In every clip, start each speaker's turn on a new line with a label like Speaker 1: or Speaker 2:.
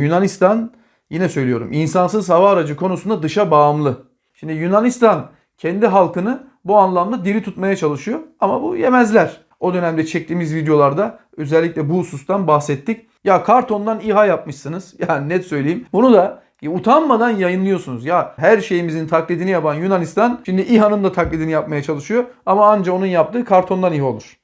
Speaker 1: Yunanistan yine söylüyorum insansız hava aracı konusunda dışa bağımlı. Şimdi Yunanistan kendi halkını bu anlamda diri tutmaya çalışıyor ama bu yemezler. O dönemde çektiğimiz videolarda özellikle bu husustan bahsettik. Ya kartondan İHA yapmışsınız. Yani net söyleyeyim. Bunu da ya utanmadan yayınlıyorsunuz. Ya her şeyimizin taklidini yapan Yunanistan şimdi İHA'nın da taklidini yapmaya çalışıyor. Ama anca onun yaptığı kartondan İHA olur.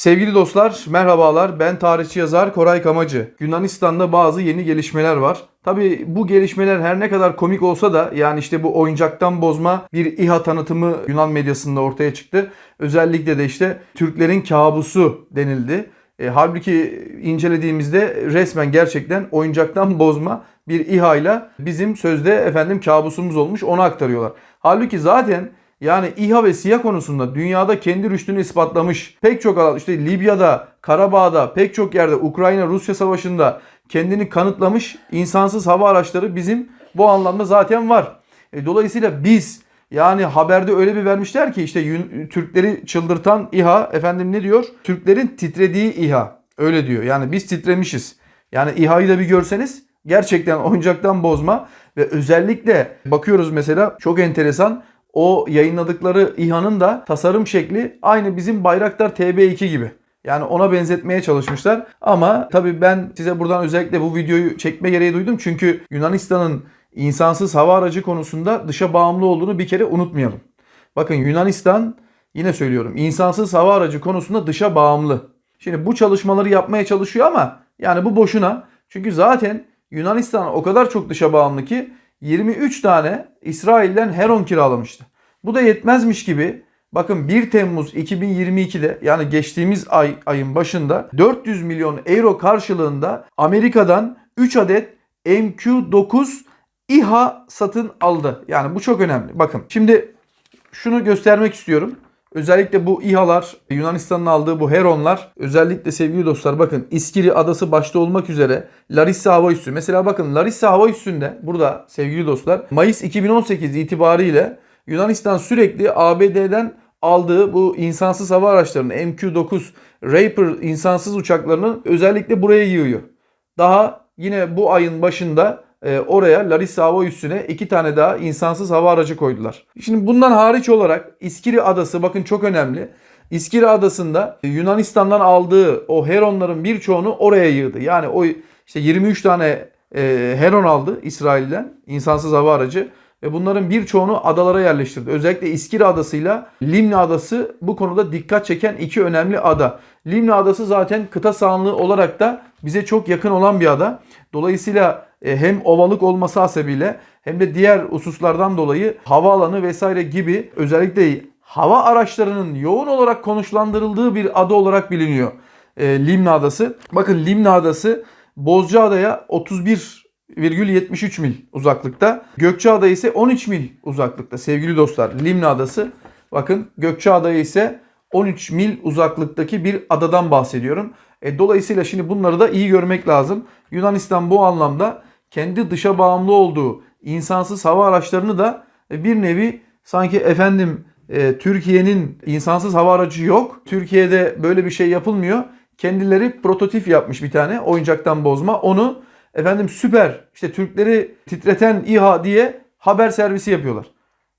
Speaker 1: Sevgili dostlar, merhabalar. Ben tarihçi yazar Koray Kamacı. Yunanistan'da bazı yeni gelişmeler var. Tabi bu gelişmeler her ne kadar komik olsa da yani işte bu oyuncaktan bozma bir İHA tanıtımı Yunan medyasında ortaya çıktı. Özellikle de işte Türklerin kabusu denildi. E, halbuki incelediğimizde resmen gerçekten oyuncaktan bozma bir İHA ile bizim sözde efendim kabusumuz olmuş onu aktarıyorlar. Halbuki zaten yani İHA ve SİHA konusunda dünyada kendi rüştünü ispatlamış pek çok alan işte Libya'da, Karabağ'da, pek çok yerde Ukrayna-Rusya savaşında kendini kanıtlamış insansız hava araçları bizim bu anlamda zaten var. E, dolayısıyla biz yani haberde öyle bir vermişler ki işte Türkleri çıldırtan İHA efendim ne diyor? Türklerin titrediği İHA. Öyle diyor. Yani biz titremişiz. Yani İHA'yı da bir görseniz gerçekten oyuncaktan bozma ve özellikle bakıyoruz mesela çok enteresan o yayınladıkları İHA'nın da tasarım şekli aynı bizim Bayraktar TB2 gibi. Yani ona benzetmeye çalışmışlar. Ama tabii ben size buradan özellikle bu videoyu çekme gereği duydum. Çünkü Yunanistan'ın insansız hava aracı konusunda dışa bağımlı olduğunu bir kere unutmayalım. Bakın Yunanistan yine söylüyorum insansız hava aracı konusunda dışa bağımlı. Şimdi bu çalışmaları yapmaya çalışıyor ama yani bu boşuna. Çünkü zaten Yunanistan o kadar çok dışa bağımlı ki 23 tane İsrail'den Heron kiralamıştı. Bu da yetmezmiş gibi bakın 1 Temmuz 2022'de yani geçtiğimiz ay ayın başında 400 milyon euro karşılığında Amerika'dan 3 adet MQ-9 İHA satın aldı. Yani bu çok önemli. Bakın şimdi şunu göstermek istiyorum. Özellikle bu İHA'lar, Yunanistan'ın aldığı bu Heron'lar, özellikle sevgili dostlar bakın İskiri Adası başta olmak üzere Larissa Hava Üssü. Mesela bakın Larissa Hava Üssü'nde burada sevgili dostlar Mayıs 2018 itibariyle Yunanistan sürekli ABD'den aldığı bu insansız hava araçlarını MQ-9 Reaper insansız uçaklarını özellikle buraya yığıyor. Daha yine bu ayın başında e, oraya Larissa Hava Üssü'ne iki tane daha insansız hava aracı koydular. Şimdi bundan hariç olarak İskiri Adası bakın çok önemli. İskiri Adası'nda Yunanistan'dan aldığı o Heron'ların birçoğunu oraya yığdı. Yani o işte 23 tane e, Heron aldı İsrail'den insansız hava aracı ve bunların birçoğunu adalara yerleştirdi. Özellikle İskiri Adası'yla Limna Adası bu konuda dikkat çeken iki önemli ada. Limna Adası zaten kıta sahanlığı olarak da bize çok yakın olan bir ada. Dolayısıyla hem ovalık olması hasebiyle hem de diğer hususlardan dolayı havaalanı vesaire gibi özellikle hava araçlarının yoğun olarak konuşlandırıldığı bir ada olarak biliniyor e, Limna Adası. Bakın Limna Adası Bozcaada'ya 31,73 mil uzaklıkta. Gökçeada ise 13 mil uzaklıkta sevgili dostlar. Limna Adası bakın Gökçeada ise 13 mil uzaklıktaki bir adadan bahsediyorum. E, dolayısıyla şimdi bunları da iyi görmek lazım. Yunanistan bu anlamda kendi dışa bağımlı olduğu insansız hava araçlarını da e, bir nevi sanki efendim e, Türkiye'nin insansız hava aracı yok. Türkiye'de böyle bir şey yapılmıyor. Kendileri prototip yapmış bir tane oyuncaktan bozma. Onu efendim süper işte Türkleri titreten İHA diye haber servisi yapıyorlar.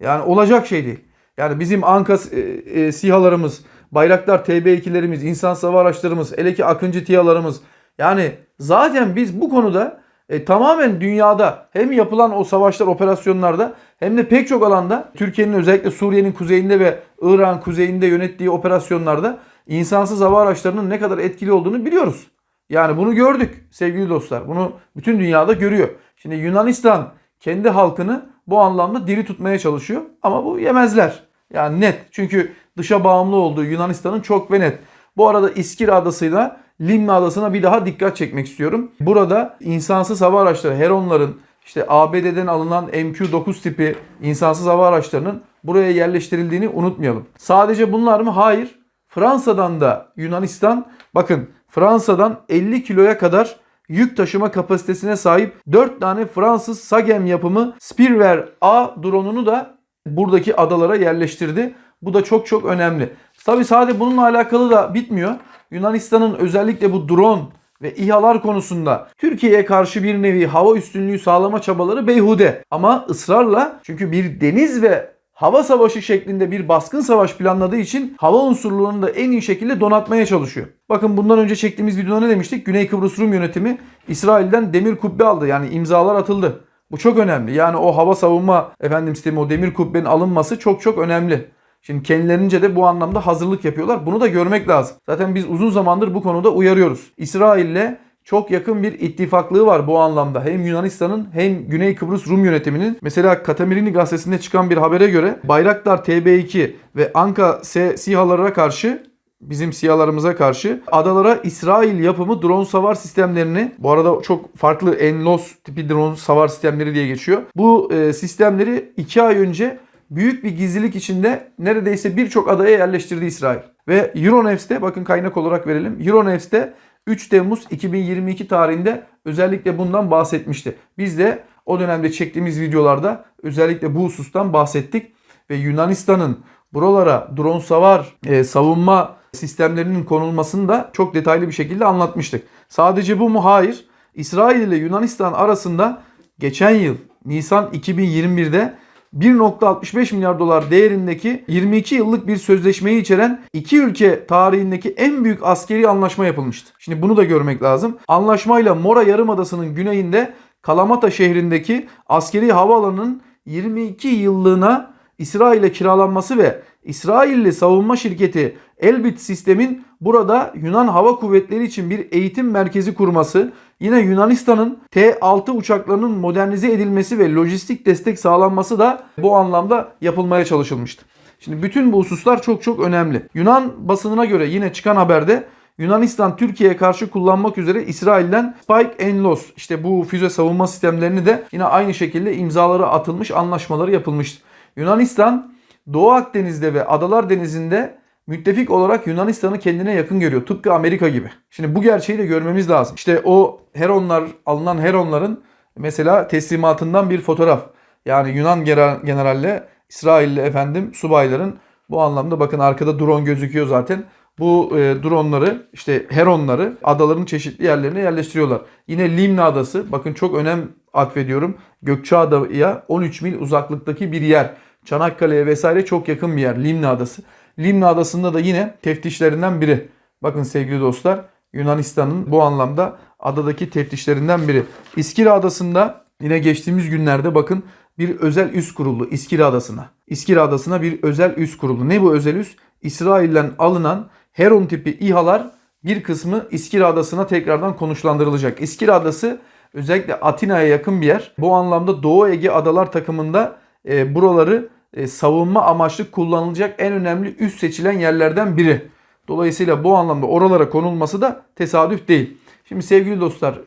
Speaker 1: Yani olacak şey değil. Yani bizim Anka e, e, SİHA'larımız, Bayraktar TB2'lerimiz, insansız hava araçlarımız, hele ki Akıncı TİHA'larımız yani zaten biz bu konuda e, tamamen dünyada hem yapılan o savaşlar, operasyonlarda hem de pek çok alanda Türkiye'nin özellikle Suriye'nin kuzeyinde ve İran kuzeyinde yönettiği operasyonlarda insansız hava araçlarının ne kadar etkili olduğunu biliyoruz. Yani bunu gördük sevgili dostlar. Bunu bütün dünyada görüyor. Şimdi Yunanistan kendi halkını bu anlamda diri tutmaya çalışıyor ama bu yemezler. Yani net. Çünkü dışa bağımlı olduğu Yunanistan'ın çok ve net. Bu arada İskir Adası'yla Limna Adası'na bir daha dikkat çekmek istiyorum. Burada insansız hava araçları Heron'ların işte ABD'den alınan MQ-9 tipi insansız hava araçlarının buraya yerleştirildiğini unutmayalım. Sadece bunlar mı? Hayır. Fransa'dan da Yunanistan bakın Fransa'dan 50 kiloya kadar yük taşıma kapasitesine sahip 4 tane Fransız Sagem yapımı Spirware A drone'unu da buradaki adalara yerleştirdi. Bu da çok çok önemli. Tabi sadece bununla alakalı da bitmiyor. Yunanistan'ın özellikle bu drone ve İHA'lar konusunda Türkiye'ye karşı bir nevi hava üstünlüğü sağlama çabaları beyhude. Ama ısrarla çünkü bir deniz ve hava savaşı şeklinde bir baskın savaş planladığı için hava unsurlarını da en iyi şekilde donatmaya çalışıyor. Bakın bundan önce çektiğimiz videoda ne demiştik? Güney Kıbrıs Rum yönetimi İsrail'den demir kubbe aldı. Yani imzalar atıldı. Bu çok önemli. Yani o hava savunma efendim sistemi o demir kubbenin alınması çok çok önemli. Şimdi kendilerince de bu anlamda hazırlık yapıyorlar. Bunu da görmek lazım. Zaten biz uzun zamandır bu konuda uyarıyoruz. İsrail'le çok yakın bir ittifaklığı var bu anlamda. Hem Yunanistan'ın hem Güney Kıbrıs Rum yönetiminin. Mesela Katamirini gazetesinde çıkan bir habere göre Bayraktar TB2 ve Anka S SİHA'lara karşı bizim siyalarımıza karşı adalara İsrail yapımı drone savar sistemlerini bu arada çok farklı Enlos tipi drone savar sistemleri diye geçiyor. Bu e, sistemleri 2 ay önce büyük bir gizlilik içinde neredeyse birçok adaya yerleştirdi İsrail. Ve Euronews'te bakın kaynak olarak verelim. Euronews'te 3 Temmuz 2022 tarihinde özellikle bundan bahsetmişti. Biz de o dönemde çektiğimiz videolarda özellikle bu husustan bahsettik. Ve Yunanistan'ın buralara drone savar e, savunma sistemlerinin konulmasını da çok detaylı bir şekilde anlatmıştık. Sadece bu mu? Hayır. İsrail ile Yunanistan arasında geçen yıl Nisan 2021'de 1.65 milyar dolar değerindeki 22 yıllık bir sözleşmeyi içeren iki ülke tarihindeki en büyük askeri anlaşma yapılmıştı. Şimdi bunu da görmek lazım. Anlaşmayla Mora Yarımadası'nın güneyinde Kalamata şehrindeki askeri havaalanının 22 yıllığına İsrail'e kiralanması ve İsrailli savunma şirketi Elbit Sistem'in burada Yunan Hava Kuvvetleri için bir eğitim merkezi kurması, yine Yunanistan'ın T-6 uçaklarının modernize edilmesi ve lojistik destek sağlanması da bu anlamda yapılmaya çalışılmıştı. Şimdi bütün bu hususlar çok çok önemli. Yunan basınına göre yine çıkan haberde Yunanistan Türkiye'ye karşı kullanmak üzere İsrail'den Spike Enlos işte bu füze savunma sistemlerini de yine aynı şekilde imzaları atılmış anlaşmaları yapılmıştı. Yunanistan Doğu Akdeniz'de ve Adalar Denizi'nde müttefik olarak Yunanistan'ı kendine yakın görüyor. Tıpkı Amerika gibi. Şimdi bu gerçeği de görmemiz lazım. İşte o Heronlar, alınan Heronların mesela teslimatından bir fotoğraf. Yani Yunan generalle İsrailli efendim subayların bu anlamda bakın arkada drone gözüküyor zaten. Bu e, dronları işte Heronları adaların çeşitli yerlerine yerleştiriyorlar. Yine Limna Adası bakın çok önem atfediyorum. Gökçeada'ya 13 mil uzaklıktaki bir yer. Çanakkale'ye vesaire çok yakın bir yer Limna Adası. Limna Adası'nda da yine teftişlerinden biri. Bakın sevgili dostlar Yunanistan'ın bu anlamda adadaki teftişlerinden biri. İskira Adası'nda yine geçtiğimiz günlerde bakın bir özel üs kuruldu İskira Adası'na. İskira Adası'na bir özel üs kuruldu. Ne bu özel üs? İsrail'den alınan Heron tipi İHA'lar bir kısmı İskira Adası'na tekrardan konuşlandırılacak. İskira Adası özellikle Atina'ya yakın bir yer. Bu anlamda Doğu Ege Adalar takımında e, buraları e, savunma amaçlı kullanılacak en önemli üst seçilen yerlerden biri. Dolayısıyla bu anlamda oralara konulması da tesadüf değil. Şimdi sevgili dostlar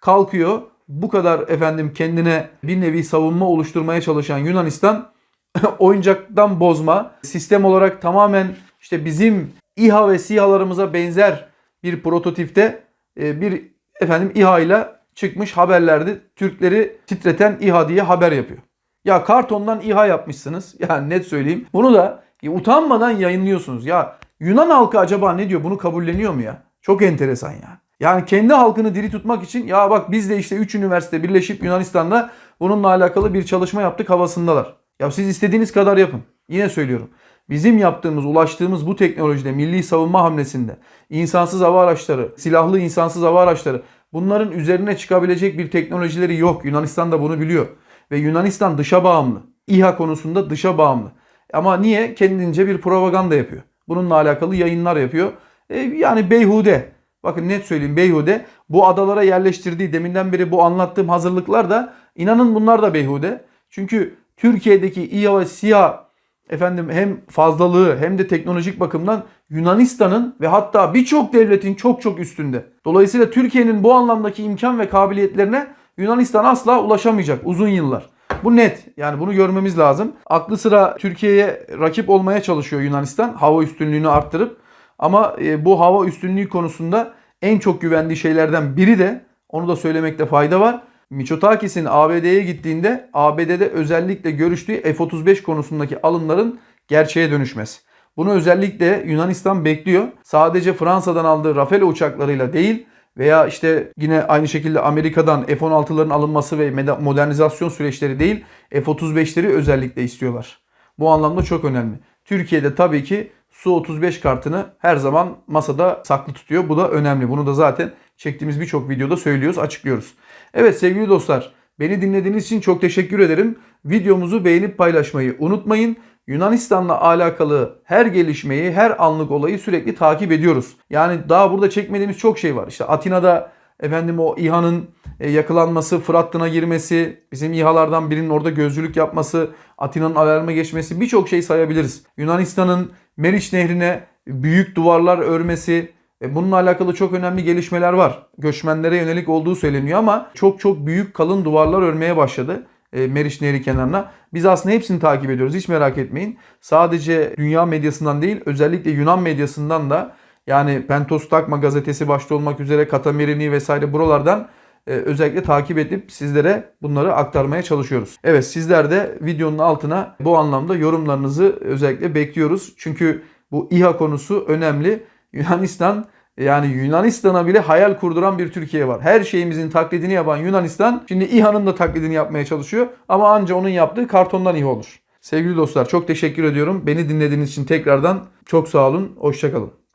Speaker 1: kalkıyor bu kadar efendim kendine bir nevi savunma oluşturmaya çalışan Yunanistan oyuncaktan bozma, sistem olarak tamamen işte bizim İHA ve SİHA'larımıza benzer bir prototipte e, bir efendim İHA ile çıkmış haberlerde Türkleri titreten İHA diye haber yapıyor. Ya kartondan İHA yapmışsınız. Yani net söyleyeyim. Bunu da ya, utanmadan yayınlıyorsunuz. Ya Yunan halkı acaba ne diyor? Bunu kabulleniyor mu ya? Çok enteresan ya. Yani kendi halkını diri tutmak için ya bak biz de işte 3 üniversite birleşip Yunanistan'da bununla alakalı bir çalışma yaptık havasındalar. Ya siz istediğiniz kadar yapın. Yine söylüyorum. Bizim yaptığımız, ulaştığımız bu teknolojide, milli savunma hamlesinde insansız hava araçları, silahlı insansız hava araçları bunların üzerine çıkabilecek bir teknolojileri yok. Yunanistan da bunu biliyor. Ve Yunanistan dışa bağımlı. İHA konusunda dışa bağımlı. Ama niye? Kendince bir propaganda yapıyor. Bununla alakalı yayınlar yapıyor. E, yani beyhude. Bakın net söyleyeyim beyhude. Bu adalara yerleştirdiği deminden beri bu anlattığım hazırlıklar da inanın bunlar da beyhude. Çünkü Türkiye'deki İHA ve SİHA efendim hem fazlalığı hem de teknolojik bakımdan Yunanistan'ın ve hatta birçok devletin çok çok üstünde. Dolayısıyla Türkiye'nin bu anlamdaki imkan ve kabiliyetlerine Yunanistan asla ulaşamayacak uzun yıllar. Bu net. Yani bunu görmemiz lazım. Aklı sıra Türkiye'ye rakip olmaya çalışıyor Yunanistan. Hava üstünlüğünü arttırıp. Ama e, bu hava üstünlüğü konusunda en çok güvendiği şeylerden biri de onu da söylemekte fayda var. Mitsotakis'in ABD'ye gittiğinde ABD'de özellikle görüştüğü F-35 konusundaki alımların gerçeğe dönüşmesi. Bunu özellikle Yunanistan bekliyor. Sadece Fransa'dan aldığı Rafale uçaklarıyla değil veya işte yine aynı şekilde Amerika'dan F-16'ların alınması ve modernizasyon süreçleri değil F-35'leri özellikle istiyorlar. Bu anlamda çok önemli. Türkiye'de tabii ki Su-35 kartını her zaman masada saklı tutuyor. Bu da önemli. Bunu da zaten çektiğimiz birçok videoda söylüyoruz, açıklıyoruz. Evet sevgili dostlar, beni dinlediğiniz için çok teşekkür ederim. Videomuzu beğenip paylaşmayı unutmayın. Yunanistan'la alakalı her gelişmeyi, her anlık olayı sürekli takip ediyoruz. Yani daha burada çekmediğimiz çok şey var. İşte Atina'da efendim o İHA'nın e, yakılanması, Fırat'ına girmesi, bizim İHA'lardan birinin orada gözcülük yapması, Atina'nın alarma geçmesi birçok şey sayabiliriz. Yunanistan'ın Meriç Nehri'ne büyük duvarlar örmesi, e, bununla alakalı çok önemli gelişmeler var. Göçmenlere yönelik olduğu söyleniyor ama çok çok büyük kalın duvarlar örmeye başladı. E, Meriç Nehri kenarına. Biz aslında hepsini takip ediyoruz. Hiç merak etmeyin. Sadece dünya medyasından değil özellikle Yunan medyasından da yani Pentos Takma gazetesi başta olmak üzere Katamirini vesaire buralardan e, özellikle takip edip sizlere bunları aktarmaya çalışıyoruz. Evet sizler de videonun altına bu anlamda yorumlarınızı özellikle bekliyoruz. Çünkü bu İHA konusu önemli. Yunanistan yani Yunanistan'a bile hayal kurduran bir Türkiye var. Her şeyimizin taklidini yapan Yunanistan şimdi İHA'nın da taklidini yapmaya çalışıyor. Ama anca onun yaptığı kartondan İHA olur. Sevgili dostlar çok teşekkür ediyorum. Beni dinlediğiniz için tekrardan çok sağ olun. Hoşçakalın.